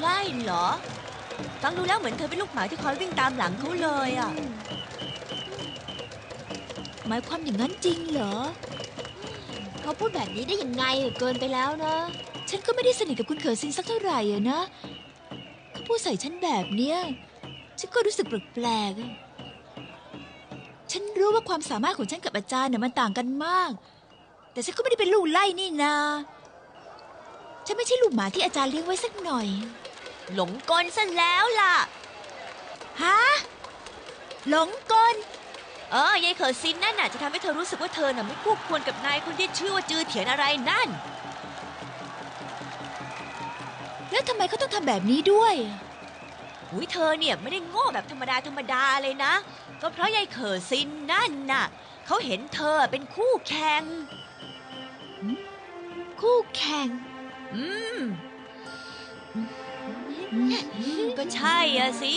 ไล่เหรอ ฟังดูแล้วเหมือนเธอเป็นลูกหมาที่คอยวิ่งตามหลังเขาเลยอะ หมายความอย่างนั้นจริงเหรอ เขาพูดแบบนี้ได้ยังไงเกินไปแล้วนะ ฉันก็ไม่ได้สนิทกับคุณเขอซินสักเท่าไหร่อะนะ เขาพูดใส่ฉันแบบเนี้ย ฉันก็รู้สึกแปลกๆอะฉันรู้ว่าความสามารถของฉันกับอาจารย์เนี่ยมันต่างกันมาก แต่ฉันก็ไม่ได้เป็นลูกไล่นี่นาฉันไม่ใช่ลูกหมาที่อาจารย์เลี้ยงไว้สักหน่อย หลงกลซะแล้วล่ะ ฮะ หลงกล เออยายเขอซินนั่นน่ะจะทำให้เธอรู้สึกว่าเธอน่ะไม่คู่ควรกับนายคนที่ชื่อว่าจือเถียนอะไรนั่น แล้วทำไมเขาต้องทำแบบนี้ด้วย อุ้ยเธอเนี่ยไม่ได้โง่แบบธรรมดาธรรมดาเลยนะ ก็เพราะยายเขอซินนั่นน่ะเขาเห็นเธอเป็นคู่แข่ง คู่แข่ง อืม ก็ใช่อะสิ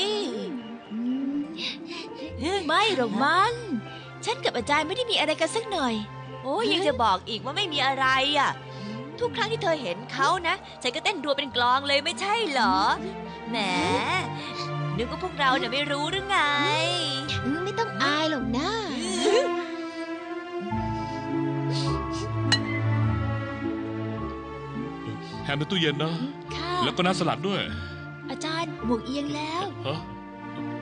ไม่หรอกมั้งฉันกับอาจารย์ไม่ได้มีอะไรกันสักหน่อย โอ้ยยังจะบอกอีกว่าไม่มีอะไรอะ ทุกครั้งที่เธอเห็นเขานะใจก็เต้นรัวเป็นกลองเลยไม่ใช่เหรอ แหม นึกว่าพวกเราเนี่ยไม่รู้หรือไงอืมไม่ต้องอายหรอกนะแฮมในตู้เย็นนะค่ะแล้วก็น้ำสลัดด้วย อาจารย์หมวกเอียงแล้ว ฮะ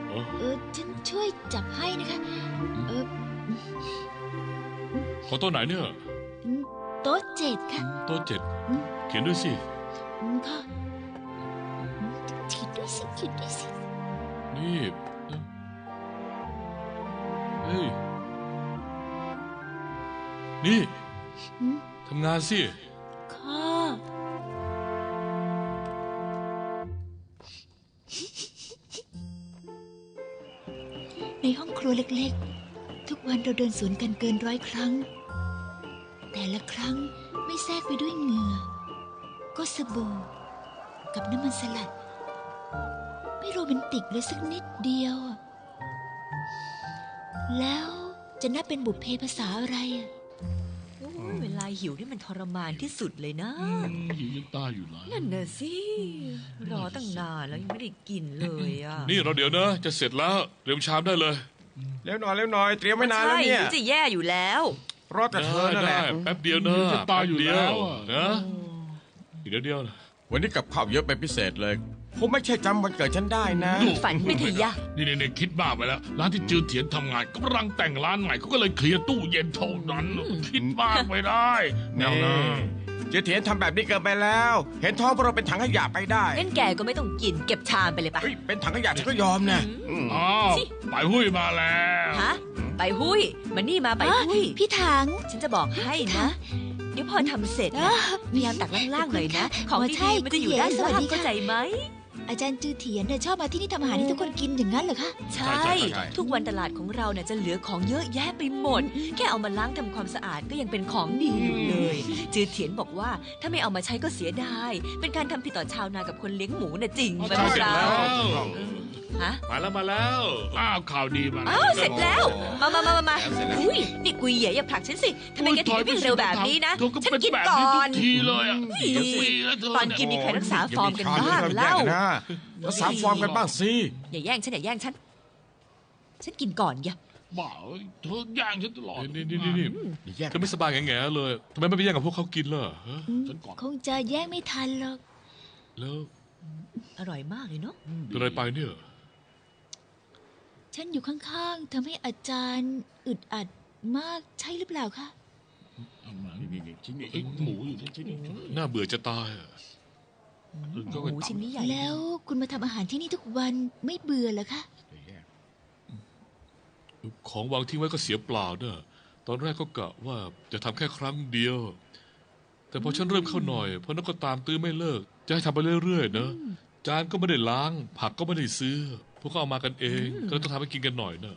เออเออฉันช่วยจับให้นะคะ เออของตัวไหนเนี่ย โต๊ะเจ็ดค่ะ โตัวเจ็ดเขียนด้วยสิอืมค่ะขีดด้วยสิขีดด้วยสิ นี่เฮ้ย นี่อืมทำงานสิ ในห้องครัวเล็กๆ ทุกวันเราเดินสวนกันเกินร้อยครั้ง แต่ละครั้งไม่แทรกไปด้วยเหงื่อ ก็สบู่กับน้ำมันสลัด ไม่โรแมนติกเลยสักนิดเดียว แล้วจะนับเป็นบุพเพภาษาอะไรอะ หิวนี่มันทรมานที่สุดเลยนะหิวยังตายอยู่เลยนั่นน่ะสิ รอตั้งนานแล้วยังไม่ได้กินเลยอะนี่เราเดี๋ยวนะ จะเสร็จแล้วเตรียมชามได้เลยเร็วหน่อยเร็วหน่อยเตรียมไว้นานแล้วเนี่ย ใช่จะแย่อยู่แล้ว รอแต่เธอนั่นแหได้ละ แป๊บเดียวนะจะตายอยู่ป๊บเดีแล้วอะ นะอีกเดี๋ยวเดียวนะวันนี้กับข้าวเยอะเป็นพิเศษเลย ผมไม่ใช่จำวันเกิดฉันได้นะ ฝันไปเถอะยะ นี่นี่คิดบ้าไปแล้ว ร้านที่จือเถียนทำงานกำลังแต่งร้านใหม่เขาก็เลยเคลียร์ตู้เย็นเท่านั้น คิดบ้าไปได้แนนี่วนะเจ๊เถียนทำแบบนี้เกินไปแล้ว เห็นท้องพวกเราเป็นถังขยะไปได้งั้นแกก็ไม่ต้องกินเก็บชามไปเลยปะเฮ้ยเป็นถังขยะฉันก็ยอมนะอืมอ้าวไปหุ้ยมาแล้วฮะไปหุ้ยมานี่มาไปอะหุ้ยพี่ถัง ฉันจะบอกให้นะ เดี๋ยวพอทำเสร็จอะนะพยายามตักล่างๆหน่อยนะ ของอ๋อดีใช่ๆมันจะอยู่ด้านสวัสล่างดีค่ะเข้าใจไหม อาจารย์จือเถียนเนี่ยชอบมาที่นี่ทำอาหารให้ทุกคนกินอย่างนั้นเหรอคะใช่ ทุกวันตลาดของเราเนี่ยจะเหลือของเยอะแยะไปหมด แค่เอามาล้างทำความสะอาดก็ยังเป็นของดีอยู่เลย จือเถียนบอกว่าถ้าไม่เอามาใช้ก็เสียดาย เป็นการทำผิดต่อชาวนากับคนเลี้ยงหมูน่ะจริงไหมเอาเสร็จเราแล้วฮะ มาแล้วมาแล้ว อ้าวข่าวดีมาอ้าวเสร็จแล้ว มามามามามาเสร็จแล้วอุ้ยนี่กุยเหย่อย่าผลักฉันสิทำไมแกถึงไม่วิ่งเร็วแบบนี้นะเธอก็ฉันเป็นกินแบบก่นี้อทุนกทีเลยอะอี๋ปีแล้วเธอตอนกินมีใครรักษาฟอร์มกันอย่บ้างมีเล่าข่วที่รแยกนะรักษาฟอร์มกันบ้างสิอย่าแย่งฉันอย่าแย่งฉัน ฉันกินก่อนอย่าบ้าเอ้ยเธอย่างฉันตลอดนี่นี่นี่นี่อย่าแยกเธอไม่สบายแง่ๆเลยทำไมไม่ไปแย่งกับพวกเขากินล่ะฮะฉันก่อนคงจะแย่งไม่ทันหรอกแล้วอร่อยมากเลยเนาะเป็นอะไรไปเนี่ย ฉันอยู่ข้างๆทำให้อาจารย์อึดอัดมากใช่หรือเปล่าคะเอามานี่นี่ชิ้นนี้ไอ้หมูอยู่ชิ้นนี้น่าเบื่อจะตายอะหมูชิ้นนี้ใหญ่แล้วคุณมาทำอาหารที่นี่ทุกวันไม่เบื่อเหรอคะของวางทิ้งไว้ก็เสียเปล่าเนอะตอนแรกก็กะว่าจะทำแค่ครั้งเดียว แต่พอฉันเริ่มเข้าหน่อย เพราะนั่นก็ตามตื้อไม่เลิก จะให้ทำไปเรื่อยๆนะจานก็ไม่ได้ล้าง ผักก็ไม่ได้ซื้อ พวกเขาเอามากันเอง ก็เลยต้องทำให้กินกันหน่อยเนอะ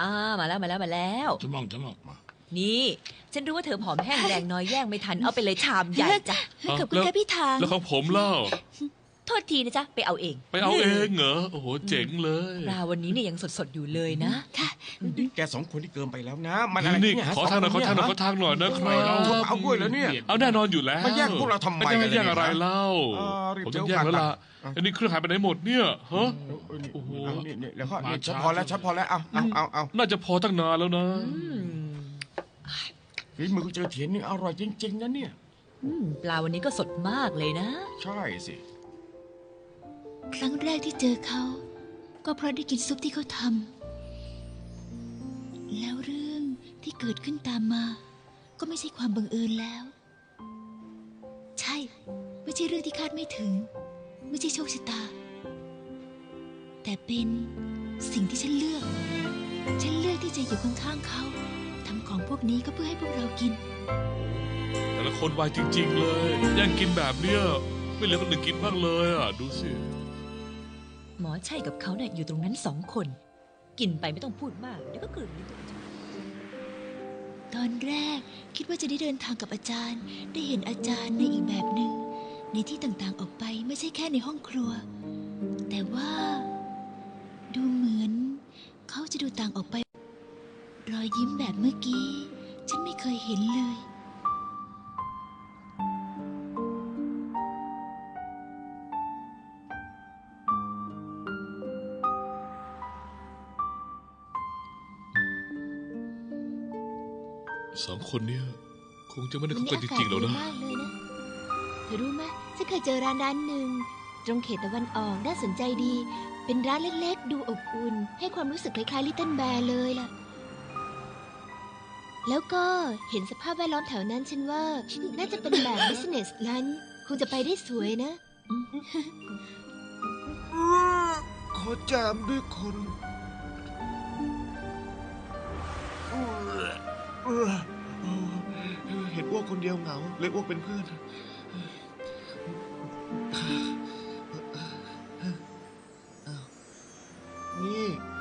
อ่ามาแล้วมาแล้วมาแล้วฉันมองฉันมองมา นี่ ฉันรู้ว่าเธอผอมแห้งแรงน้อยแย่งไม่ทันเอาไปเลยชามใหญ่จ้ะขอบคุณค่ะพี่ถังแล้วของผมเล่า โทษทีนะจ๊ะ ไปเอาเองไปเอาเองเหรอ โอ้โห เจ๋งเลย ปลาวันนี้เนี่ยยังสดๆอยู่เลยนะค่ะแกสองคนที่เกินไปแล้วนะ มันอะไรนี่เยขอทางหน่อยขอทางหน่อยขอทางหน่อยนะครัเอาบ เอาด้วยเหรอเนี่ย เอาแน่นอนอยู่แล้วมาแย่งพวกเราทำไมจะกันเนี่ยแย่งอะไรเล่า เออรีบผมเดี๋ต้ยอวงแย่งแล้วล่ะ อะอันนี้เครื่องหายไปไหนหมดเนี่ยฮะ โอ้โห เอานี่นี่แล้วก็มานี่ฉันช้าพอแล้วฉันพอแล้วเอาเอาเอาเอาน่าจะพอตั้งนานแล้วนะอืมฝีมือเจอเถียนนี่อร่อยจริงๆนะเนี่ย อืมปลาวันนี้ก็สดมากเลยนะ ใช่สิ ครั้งแรกที่เจอเขา ก็เพราะได้กินซุปที่เขาทำแล้วเรื่องที่เกิดขึ้นตามมา ก็ไม่ใช่ความบังเอิญแล้ว ใช่ ไม่ใช่เรื่องที่คาดไม่ถึง ไม่ใช่โชคชะตา แต่เป็นสิ่งที่ฉันเลือก ฉันเลือกที่จะอยู่ข้างๆเขาทำของพวกนี้ก็เพื่อให้พวกเรากิน แต่ละคนวายจริง ๆ เลยแย่งกินแบบเนี้ยไม่เหลือคนอื่นกินบ้างเลยอะ ดูสิหมอชัยกับเขาเนี่ยอยู่ตรงนั้นสองคน กินไปไม่ต้องพูดมากเดี๋ยวก็กลืนลิ้นตัวเองตอนแรกคิดว่าจะได้เดินทางกับอาจารย์ ได้เห็นอาจารย์ในอีกแบบหนึ่ง ในที่ต่างๆออกไปไม่ใช่แค่ในห้องครัว แต่ว่า ดูเหมือน เขาจะดูต่างออกไป รอยยิ้มแบบเมื่อกี้ ฉันไม่เคยเห็นเลย สองคนเนี้ยคงจะไม่ได้วัคบกันจริงๆหรอกนะมากเลยนะ เธอรู้ไหมฉันเคยเจอร้านร้านหนึ่งตรงเขตตะวันออกน่าสนใจดี เป็นร้านเล็กๆ ดูอบอุ่น ให้ความรู้สึกคล้ายๆลิตเติ้ลแบร์เลยล่ะ แล้วก็เห็นสภาพแวดล้อมแถวนั้นฉันว่า น่าจะเป็นแบบ business ร้านคงจะไปได้สวยนะ ขอจามด้วยคนเอ่อเอ่อเห็นอ้วกคนเดียวเหงา เลยอ้วกเป็นเพื่อน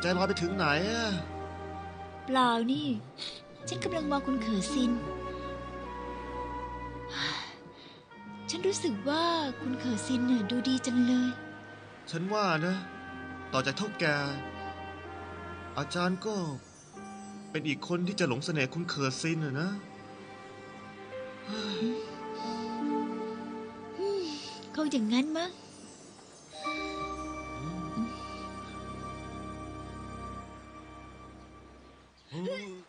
ใจลอยไปถึงไหนอะเปล่านี่ ฉันกำลังมองคุณเขอซิน ฉันรู้สึกว่าคุณเขอซินน่ะดูดีจังเลย ฉันว่านะ ต่อจากเท่าแก อาจารย์ก็ เป็นอีกคนที่จะหลงเสน่ห์คุณเคอร์ซินอะนะคงอย่างนั้นมั้ง Ooh.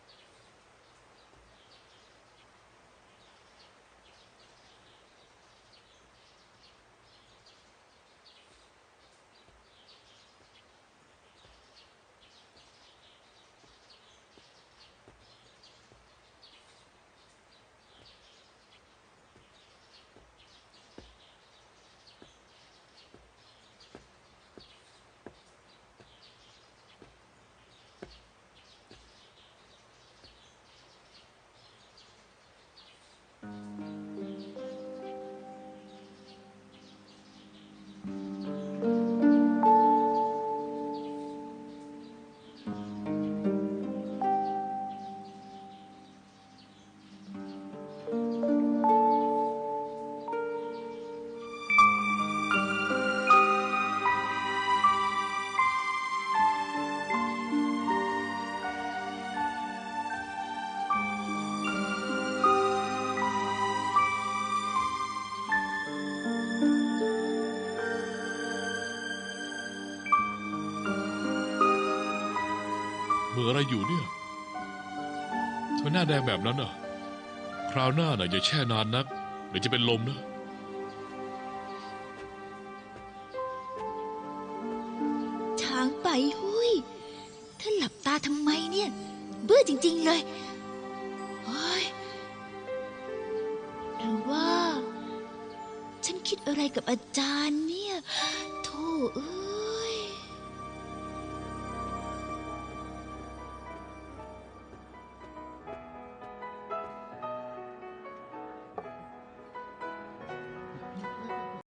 อะไรอยู่เนี่ยทำไมหน้าแดงแบบนั้นอะ คราวหน้าน่ะอย่าแช่นานนัก เดี๋ยวจะเป็นลมนะ ช้างไปหุยเธอหลับตาทำไมเนี่ย เบื่อจริง ๆ เลยโอ้ยหรือว่า ฉันคิดอะไรกับอาจารย์เนี่ยโธ่เอ้